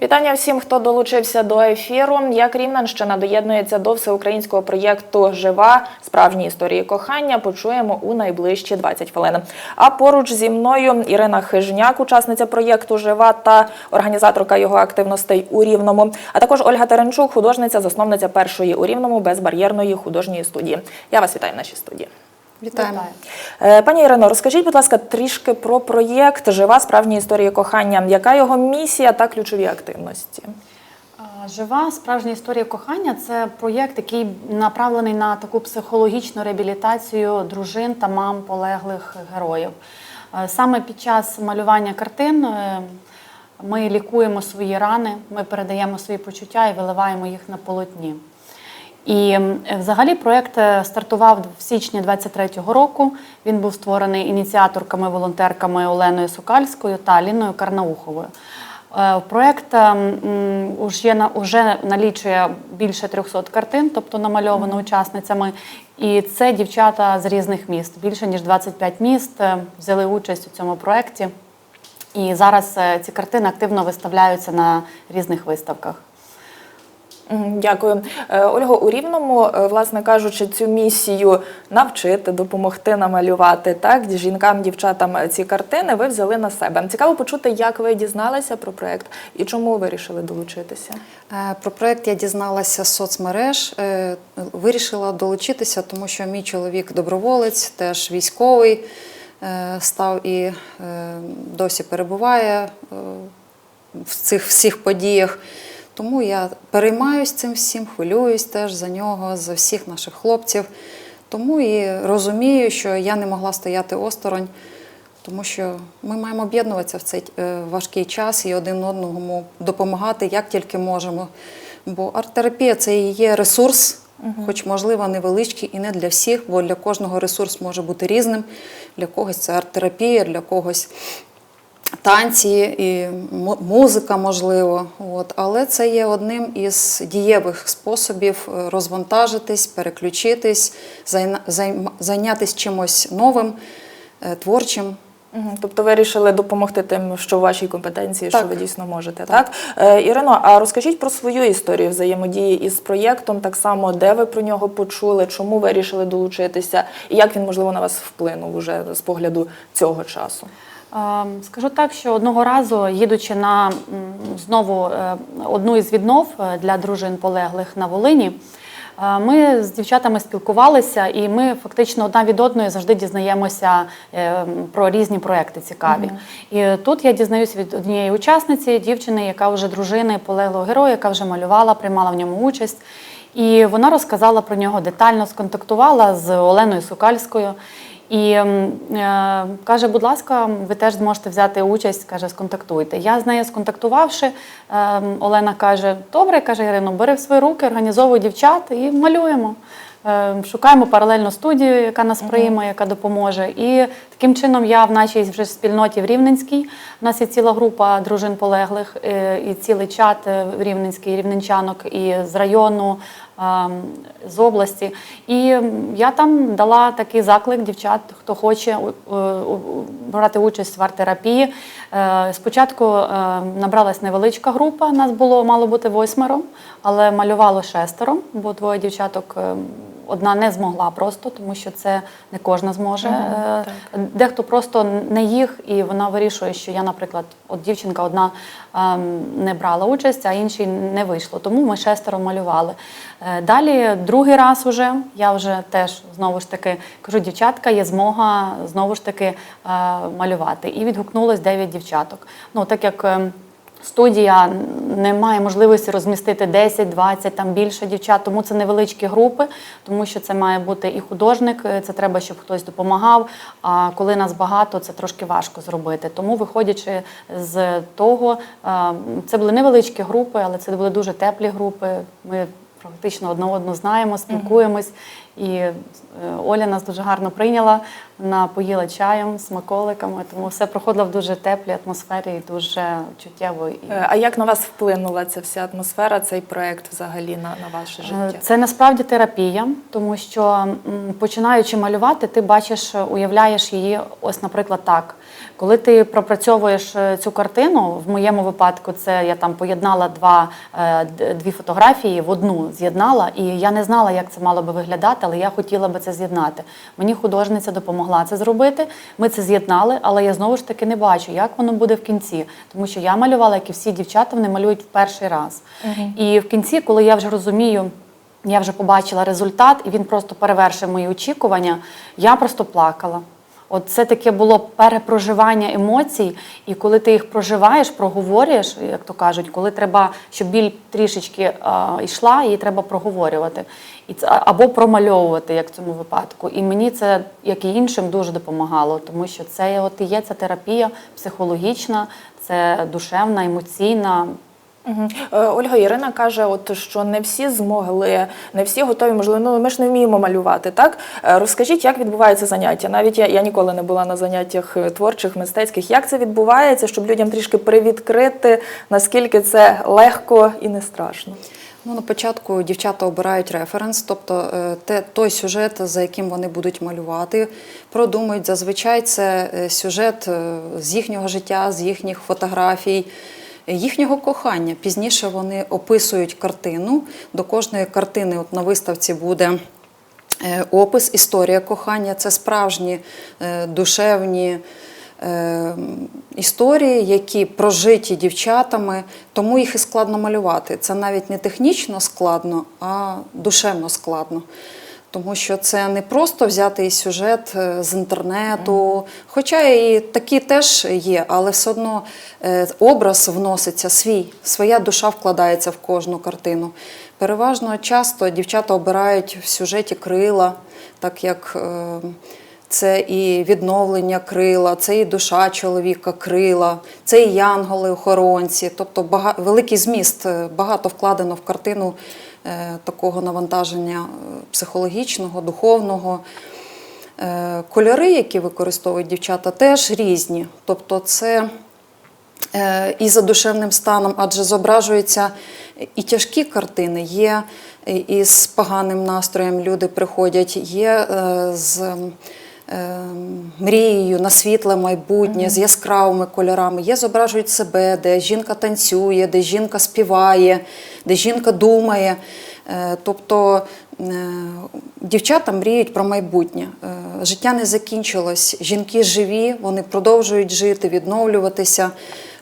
Вітання всім, хто долучився до ефіру. Як Рівненщина доєднується до всеукраїнського проєкту Жива справжні історії кохання. Почуємо у найближчі 20 хвилин. А поруч зі мною Ірина Хижняк, учасниця проєкту Жива та організаторка його активностей у Рівному. А також Ольга Теренчук, художниця, засновниця першої у Рівному безбар'єрної художньої студії. Я вас вітаю в нашій студії. Вітаємо. Е, Пані Ірино, розкажіть, будь ласка, трішки про проєкт Жива справжні історії кохання. Яка його місія та ключові активності? Жива справжня історія кохання це проєкт, який направлений на таку психологічну реабілітацію дружин та мам полеглих героїв. Е, Саме під час малювання картин е, ми лікуємо свої рани, ми передаємо свої почуття і виливаємо їх на полотні. І взагалі проєкт е, стартував в січні 23-го року. Він був створений ініціаторками, волонтерками Оленою Сокальською та Аліною Карнауховою. Е, Проєкт ем, уже, уже налічує більше 300 картин, тобто намальовано учасницями. І це дівчата з різних міст. Більше ніж 25 міст е, взяли участь у цьому проєкті. І зараз е, ці картини активно виставляються на різних виставках. Дякую, Е, Ольго. У Рівному, е, власне кажучи, цю місію навчити, допомогти намалювати так жінкам, дівчатам е, ці картини. Ви взяли на себе. Цікаво почути, як ви дізналися про проект і чому вирішили долучитися. Про проект я дізналася з соцмереж. Вирішила долучитися, тому що мій чоловік доброволець, теж військовий, став і досі перебуває в цих всіх подіях. Тому я переймаюсь цим всім, хвилююсь теж за нього, за всіх наших хлопців. Тому і розумію, що я не могла стояти осторонь, тому що ми маємо об'єднуватися в цей е, важкий час і один одному допомагати як тільки можемо. Бо арт-терапія це і є ресурс, хоч, можливо, невеличкий і не для всіх, бо для кожного ресурс може бути різним. Для когось це арт-терапія, для когось танці і музика, можливо. От. Але це є одним із дієвих способів е, розвантажитись, переключитись, зайнятися чимось новим, е, творчим. Тобто ви вирішили допомогти тим, що в вашій компетенції, що ви дійсно можете. Так, Е, Ірино, а розкажіть про свою історію взаємодії із проєктом, так само, де ви про нього почули, чому вирішили долучитися, і як він можливо на вас вплинув уже з погляду цього часу. Ем, Скажу так, що одного разу, їдучи на знову е, одну із віднов е, для дружин полеглих на Волині, е, ми з дівчатами спілкувалися, і ми фактично одна від одної завжди дізнаємося про різні проекти цікаві. І тут я дізнаюся від однієї учасниці, дівчини, яка вже дружини полеглого героя, яка вже малювала, приймала в ньому участь. І вона розказала про нього детально, сконтактувала з Оленою Сукальською. І е, каже, будь ласка, ви теж зможете взяти участь, каже, сконтактуйте. Я з нею сконтактувавши, е, Олена каже: добре, каже Ірино, бери в свої руки, організовуй дівчат і малюємо. Е, Шукаємо паралельну студію, яка нас прийме, яка допоможе. І таким чином я в нашій вже спільноті в Рівненській. У нас є ціла група дружин полеглих е, і цілий чат е, в Рівненський, рівненчанок і з району, з області. І я там дала такий заклик дівчат, хто хоче брати участь в арт-терапії. Е, Спочатку е, набралась невеличка група, нас було мало бути восьмеро, але малювало шестеро, бо двоє дівчаток. е, Одна не змогла просто, тому що це не кожна зможе. Е, Дехто просто не їх, і вона вирішує, що я, наприклад, от дівчинка одна не брала участь, а іншій не вийшло. Тому ми шестеро малювали. Е, Далі, другий раз уже я вже теж знову ж таки кажу, дівчатка, є змога знову ж таки е, малювати. І відгукнулось 9 дівчаток. Ну, так як ем, Студія не має можливості розмістити 10, 20, там більше дівчат, тому це невеличкі групи, тому що це має бути і художник, е, це треба, щоб хтось допомагав. А коли нас багато, це трошки важко зробити. Тому, виходячи з того, е, це були невеличкі групи, але це були дуже теплі групи. Ми практично одне одну знаємо, спілкуємось. І е, Оля нас дуже гарно прийняла, напоїла чаєм, смаколиками, тому все проходило в дуже теплій атмосфері і дуже чуттєво. Е, А як на вас вплинула ця вся атмосфера, цей проект взагалі на, на ваше Е, життя? Це насправді терапія, тому що починаючи малювати, ти бачиш, уявляєш її, ось, наприклад, так. Коли ти пропрацьовуєш цю картину, в моєму випадку це я там поєднала два, дві фотографії в одну з'єднала, і я не знала, як це мало би виглядати, але я хотіла би це з'єднати. Мені художниця допомогла це зробити. Ми це з'єднали, але я знову ж таки не бачу, як воно буде в кінці, тому що я малювала, як і всі дівчата, вони малюють в перший раз. І в кінці, коли я вже розумію. Я вже побачила результат, і він просто перевершив мої очікування. Я просто плакала. От це таке було перепроживання емоцій, і коли ти їх проживаєш, проговорюєш, як то кажуть, коли треба, щоб біль трішечки а, йшла, її треба проговорювати. І це або промальовувати, як в цьому випадку. І мені це, як і іншим, дуже допомагало, тому що це от є ця терапія психологічна, це душевна, емоційна. Е, Ольга Ірина каже, от що не всі змогли, не всі готові, можливо, ну ми ж не вміємо малювати. Так Е, розкажіть, як відбувається заняття? Навіть я, я ніколи не була на заняттях е, творчих, мистецьких. Як це відбувається, щоб людям трішки привідкрити, наскільки це легко і не страшно? Ну, на початку дівчата обирають референс, тобто те, той сюжет, за яким вони будуть малювати, продумують. Зазвичай це сюжет з їхнього життя, з їхніх фотографій, їхнього кохання. Пізніше вони описують картину. До кожної картини от на виставці буде. Е, Опис, історія кохання це справжні е, душевні е, історії, які прожиті дівчатами, тому їх і складно малювати. Це навіть не технічно складно, а душевно складно. Тому що це не просто взяти сюжет е, з інтернету, хоча і такі теж є, але все одно е, образ вноситься свій, своя душа вкладається в кожну картину. Переважно часто дівчата обирають в сюжеті крила, так як е, це і відновлення крила, це і душа чоловіка крила, це і янголи-охоронці. Тобто великий зміст, багато вкладено в картину такого навантаження е, психологічного, духовного. Е, Кольори, які використовують дівчата, теж різні. Тобто це е, і за душевним станом, адже зображуються і тяжкі картини, є і з поганим настроєм люди приходять, є е, з е, мрією на світле майбутнє, з яскравими кольорами. Є зображують себе, де жінка танцює, де жінка співає, де жінка думає. Е, Тобто е, дівчата мріють про майбутнє. Е, Життя не закінчилось. Жінки живі, вони продовжують жити, відновлюватися,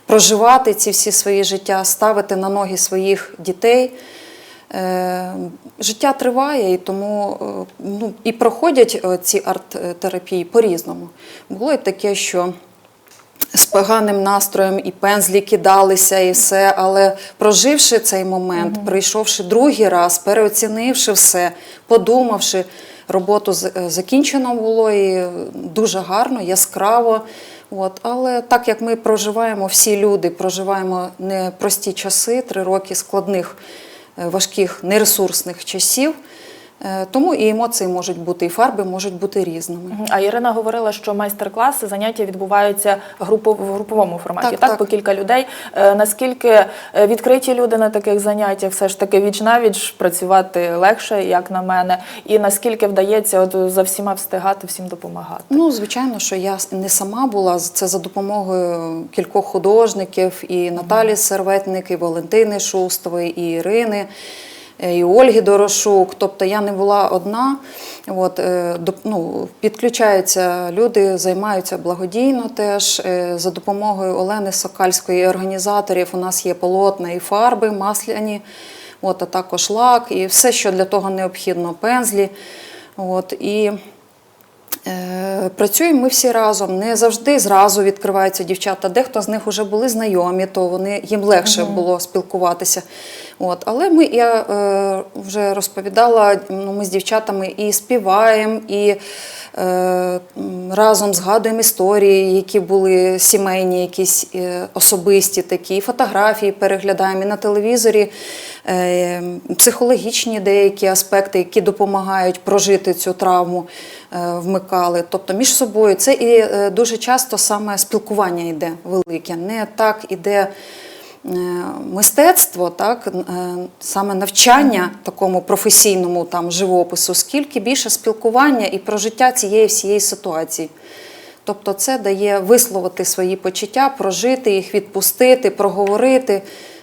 проживати ці всі свої життя, ставити на ноги своїх дітей. Е, Життя триває, і тому е, ну, і проходять е, ці арт-терапії по-різному. Було і таке, що з поганим настроєм і пензлі кидалися, і все. Але проживши цей момент, прийшовши другий раз, переоцінивши все, подумавши, роботу закінчено було і дуже гарно, яскраво. От. Але так як ми проживаємо, всі люди проживаємо непрості часи, три роки складних, важких, нересурсних часів. Е, Тому і емоції можуть бути, і фарби можуть бути різними. А Ірина говорила, що майстер-класи, заняття відбуваються групов, в груповому форматі, так, Так, так. по кілька людей. Е, Наскільки е, відкриті люди на таких заняттях, все ж таки віч навіч працювати легше, як на мене, і наскільки вдається от за всіма встигати, всім допомагати? Ну, звичайно, що я не сама була. Це за допомогою кількох художників, і Наталі Серветник, і Валентини Шустової, і Ірини, і Ольги Дорошук. Тобто я не була одна. От, е, ну, підключаються люди, займаються благодійно теж. Е, За допомогою Олени Сокальської і організаторів у нас є полотна і фарби масляні, от, а також лак, і все, що для того необхідно, пензлі. От, і Е, Працюємо ми всі разом. Не завжди зразу відкриваються дівчата. Дехто з них вже були знайомі, то вони їм легше було спілкуватися. От. Але ми, я е, вже розповідала, ну, ми з дівчатами і співаємо, і е, разом згадуємо історії, які були сімейні, якісь е, особисті такі, фотографії переглядаємо і на телевізорі. е, Психологічні деякі аспекти, які допомагають прожити цю травму, е, вмикали. Тобто між собою це і е, дуже часто саме спілкування йде велике. Не так іде е, мистецтво, так, е, саме навчання такому професійному там, живопису, скільки більше спілкування і прожиття цієї всієї ситуації. Тобто це дає висловити свої почуття, прожити їх, відпустити, проговорити.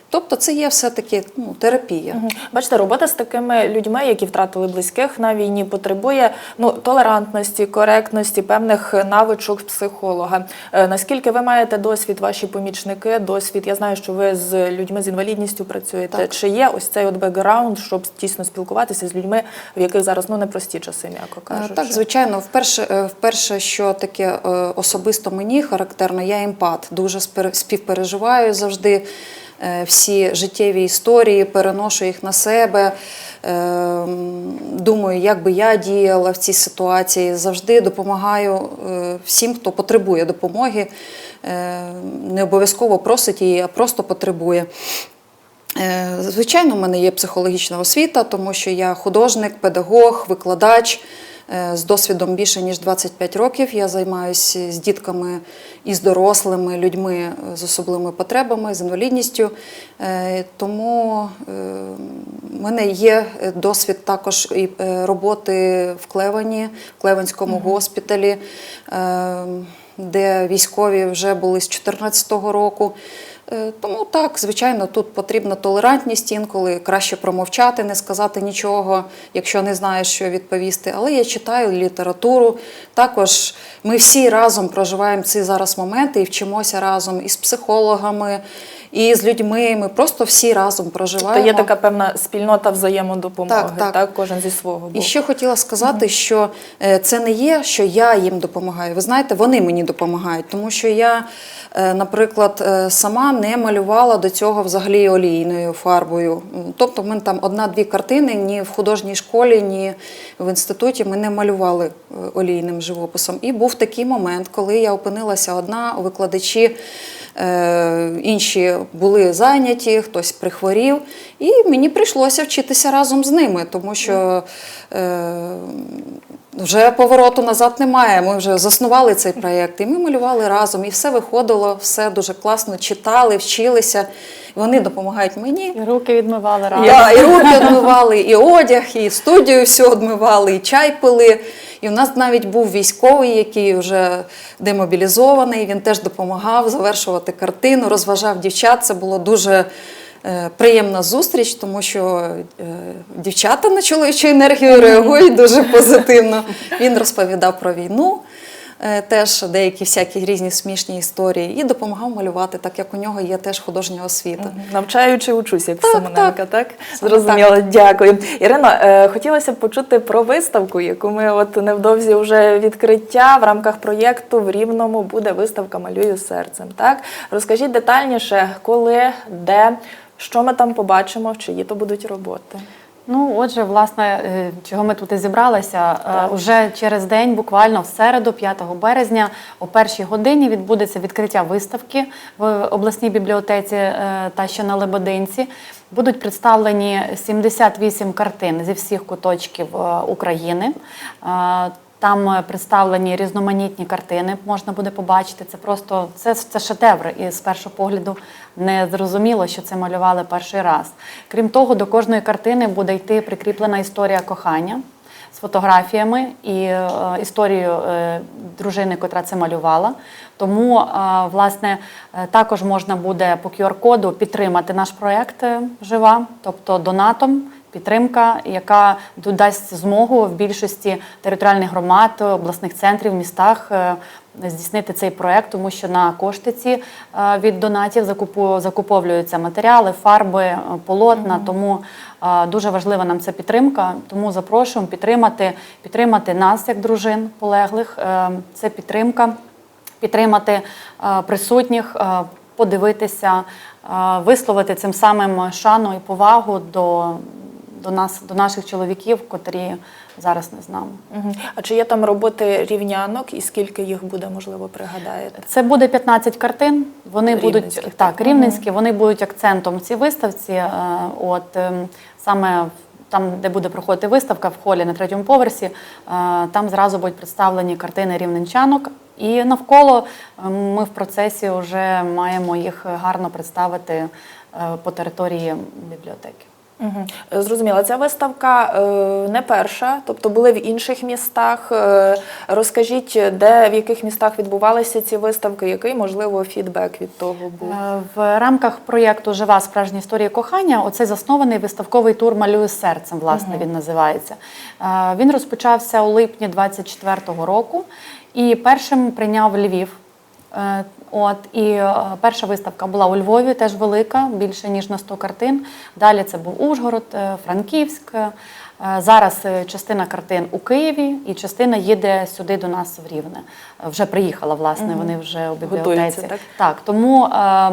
Тобто це є все-таки ну, терапія. Мгм. Бачите, робота з такими людьми, які втратили близьких на війні, потребує ну толерантності, коректності, певних навичок психолога. Е, Наскільки ви маєте досвід, ваші помічники, досвід? Я знаю, що ви з людьми з інвалідністю працюєте. Так. Чи є ось цей от бекграунд, щоб тісно спілкуватися з людьми, в яких зараз ну непрості часи, м'яко Е, кажучи? Так, звичайно, вперше, е, вперше, що таке е, особисто мені характерно, я емпат. Дуже співпереживаю завжди всі життєві історії, переношу їх на себе. е, Думаю, як би я діяла в цій ситуації. Завжди допомагаю е, всім, хто потребує допомоги. Е, Не обов'язково просить її, а просто потребує. Е, Звичайно, в мене є психологічна освіта, тому що я художник, педагог, викладач е, з досвідом більше ніж 25 років. Я займаюся з дітками і з дорослими людьми е, з особливими потребами, з інвалідністю. Е, Тому е, в мене є досвід також і е, роботи в Клевані, в Клеванському госпіталі, е, де військові вже були з 2014 року. Е, Тому так, звичайно, тут потрібна толерантність інколи краще промовчати, не сказати нічого, якщо не знаєш, що відповісти. Але я читаю літературу. Також ми всі разом проживаємо ці зараз моменти і вчимося разом із психологами, і з людьми. Ми просто всі разом Тобто проживаємо. є така певна спільнота взаємодопомоги, Так, так, так. кожен зі свого боку. І ще хотіла сказати, що е, це не є, що я їм допомагаю. Ви знаєте, вони мені допомагають, тому що я, е, наприклад, е, сама не малювала до цього взагалі олійною фарбою. Тобто, в мене там одна-дві картини ні в художній школі, ні в інституті ми не малювали олійним живописом. І був такий момент, коли я опинилася одна, у викладачі. Е, Інші були зайняті, хтось прихворів, і мені прийшлося вчитися разом з ними, тому що е, вже повороту назад немає. Ми вже заснували цей проєкт, і ми малювали разом, і все виходило, все дуже класно, читали, вчилися. Вони допомагають мені. І руки відмивали разом. Да, і руки одмивали, і одяг, і студію всю одмивали, і чай пили. І у нас навіть був військовий, який вже демобілізований. Він теж допомагав завершувати картину, розважав дівчат. Це було дуже приємна зустріч, тому що е, дівчата на чоловічу енергію реагують дуже позитивно. Він розповідав про війну. е, Теж деякі всякі різні смішні історії і допомагав малювати, так як у нього є теж художня освіта. Навчаючи учусь, як Так, Семененка, так. так? Зрозуміло, дякую. Ірино, е, хотілося б почути про виставку, яку ми от невдовзі вже відкриття в рамках проєкту в Рівному буде виставка Малюю серцем. Так? Розкажіть детальніше, коли, де, що ми там побачимо, чиї то будуть роботи. Ну, отже, власне, е, чого ми тут і зібралися, е, уже через день, буквально в середу, 5 березня, о першій годині відбудеться відкриття виставки в обласній бібліотеці е, та що на Лебединці. Будуть представлені 78 картин зі всіх куточків України. Там е, представлені різноманітні картини, можна буде побачити. Це просто це, це шедевр, і з першого погляду не зрозуміло, що це малювали перший раз. Крім того, до кожної картини буде йти прикріплена історія кохання з фотографіями і е, історією е, дружини, котра це малювала. Тому, е, власне, також можна буде по QR-коду підтримати наш проект жива, тобто донатом. Підтримка, яка дасть змогу в більшості територіальних громад, обласних центрів, містах здійснити цей проект, тому що на кошти ці від донатів закуповуються матеріали, фарби, полотна. Тому дуже важлива нам ця підтримка. Тому запрошуємо підтримати, підтримати нас як дружин полеглих. Е, Це підтримка, підтримати е, присутніх, е, подивитися, висловити цим самим шану і повагу до, до нас, до наших чоловіків, котрі зараз не з нами. А чи є там роботи рівнянок і скільки їх буде, можливо, пригадаєте? Це буде 15 картин. Вони будуть так, так? рівненські. Вони будуть акцентом в цій виставці. Е, От ем, саме там, де буде проходити виставка в холі на третьому поверсі, е, там зразу будуть представлені картини рівненчанок. І навколо е, ми в процесі вже маємо їх гарно представити е, по території бібліотеки. Угу. Зрозуміло, ця виставка е, не перша, тобто були в інших містах. Е, розкажіть, де в яких містах відбувалися ці виставки, який можливо фідбек від того був? Е, В рамках проєкту Жива справжня історія кохання оцей заснований виставковий тур Малюю серцем, власне, він називається. Е, Він розпочався у липні 24-го року і першим прийняв Львів. Е, От і е, перша виставка була у Львові, теж велика, більше ніж на 100 картин. Далі це був Ужгород, е, Франківськ. Зараз частина картин у Києві, і частина їде сюди до нас в Рівне. Вже приїхала, власне, вони вже у бібліотеці. Готуються, так? Так, тому е,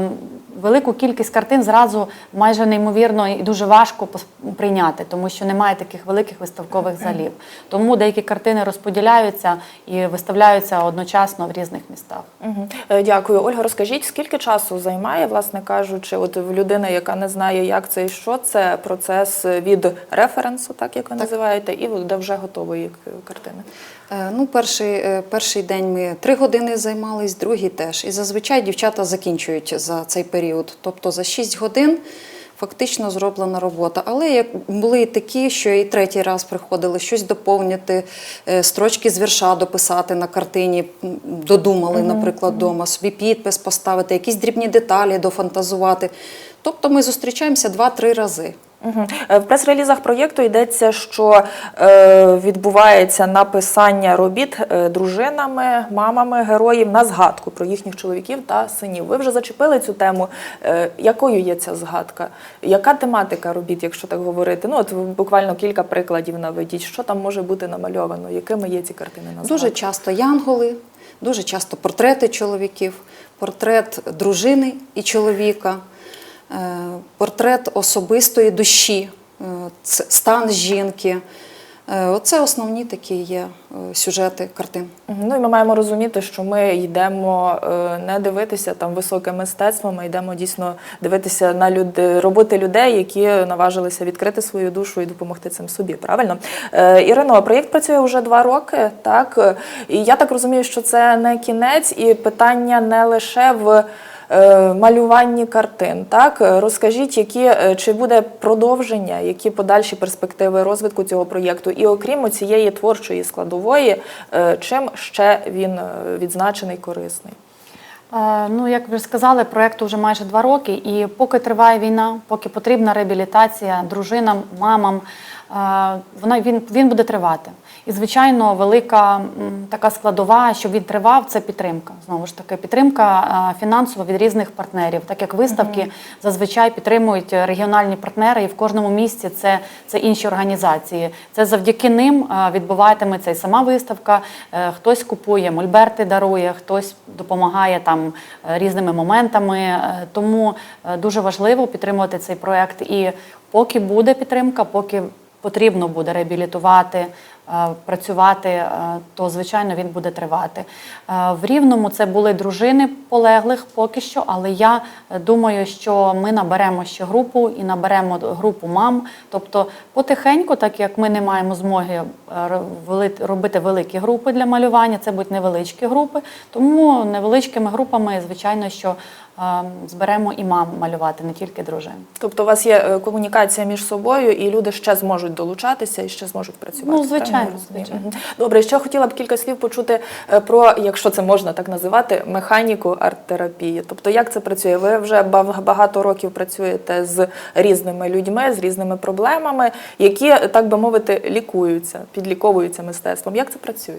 велику кількість картин зразу майже неймовірно і дуже важко прийняти, тому що немає таких великих виставкових залів. Тому деякі картини розподіляються і виставляються одночасно в різних містах. Угу. Дякую, Ольга. Розкажіть, скільки часу займає, власне кажучи, от в людини, яка не знає, як це і що це процес від референсу, так як ви називаєте, і до вже готової картини. Е, Ну, перший, е, перший день ми три години займались, другий теж. І зазвичай дівчата закінчують за цей період. Тобто за 6 годин фактично зроблена робота. Але як були і такі, що і третій раз приходили щось доповнити, е, строчки з вірша дописати на картині, додумали, наприклад, вдома, собі підпис поставити, якісь дрібні деталі дофантазувати. Тобто ми зустрічаємося два-три рази. Угу. В прес-релізах проєкту йдеться, що е, відбувається написання робіт е, дружинами, мамами героїв на згадку про їхніх чоловіків та синів. Ви вже зачепили цю тему. Е, якою є ця згадка? Яка тематика робіт, якщо так говорити? Ну от буквально кілька прикладів наведіть. Що там може бути намальовано? Якими є ці картини на Дуже часто янголи, дуже часто портрети чоловіків, портрет дружини і чоловіка, е, портрет особистої душі, е, стан жінки. Е, Оце основні такі є е, сюжети картин. Ну і ми маємо розуміти, що ми йдемо е, не дивитися там високе мистецтво, ми йдемо дійсно дивитися на люди, роботи людей, які наважилися відкрити свою душу і допомогти цим собі. Правильно, Е, Ірино, проєкт працює вже два роки, так і я так розумію, що це не кінець, і питання не лише в. Е, Малюванні картин, так розкажіть, які е, чи буде продовження, які подальші перспективи розвитку цього проєкту, і окрім цієї творчої складової, е, чим ще він е, відзначений корисний? Е, Ну, як ви сказали, проєкту вже майже два роки, і поки триває війна, поки потрібна реабілітація дружинам, мамам, е, вона він, він буде тривати. І, звичайно, велика така складова, щоб він тривав, це підтримка. Знову ж таки, підтримка е, фінансова від різних партнерів, так як виставки зазвичай підтримують регіональні партнери, і в кожному місці це, це інші організації. Це завдяки ним відбуватиметься і сама виставка. Хтось купує мольберти, дарує, хтось допомагає там е, різними моментами. Е, Тому е, дуже важливо підтримувати цей проект. І поки буде підтримка, поки потрібно буде реабілітувати, працювати, е, то звичайно він буде тривати. Е, В Рівному це були дружини полеглих поки що, але я е, думаю, що ми наберемо ще групу і наберемо групу мам. Тобто потихеньку, так як ми не маємо змоги е, робити великі групи для малювання, це будуть невеличкі групи. Тому невеличкими групами, звичайно, що е, зберемо і мам малювати, не тільки дружин. Тобто, у вас є е, комунікація між собою, і люди ще зможуть долучатися і ще зможуть працювати. Ну, я звичайно, звичайно. Добре, ще хотіла б кілька слів почути е, про, якщо це можна так називати, механіку арт-терапії. Тобто, як це працює? Ви вже багато років працюєте з різними людьми, з різними проблемами, які, так би мовити, лікуються, підліковуються мистецтвом. Як це працює?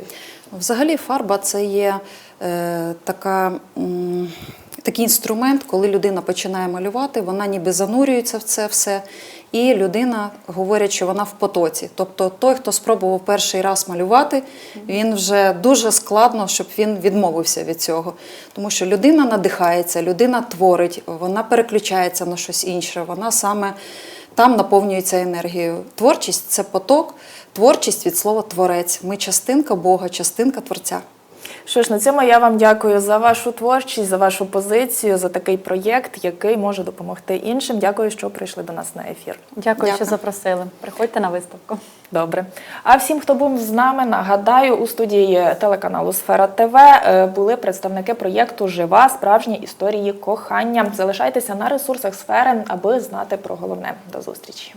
Взагалі, фарба це є е, така, м, такий інструмент, коли людина починає малювати, вона ніби занурюється в це все, і людина говорить, що вона в потоці. Тобто той, хто спробував перший раз малювати, він вже дуже складно, щоб він відмовився від цього. Тому що людина надихається, людина творить, вона переключається на щось інше, вона саме там наповнюється енергією. Творчість це поток. творчість від слова творець. Ми частинка Бога, частинка Творця. Що ж, на цьому я вам дякую за вашу творчість, за вашу позицію, за такий проєкт, який може допомогти іншим. Дякую, що прийшли до нас на ефір. Дякую, що запросили. Приходьте на виставку. Добре. А всім, хто був з нами, нагадаю, у студії телеканалу Сфера ТВ е, були представники проєкту Жива справжні історії кохання. Залишайтеся на ресурсах сфери, аби знати про головне. До зустрічі.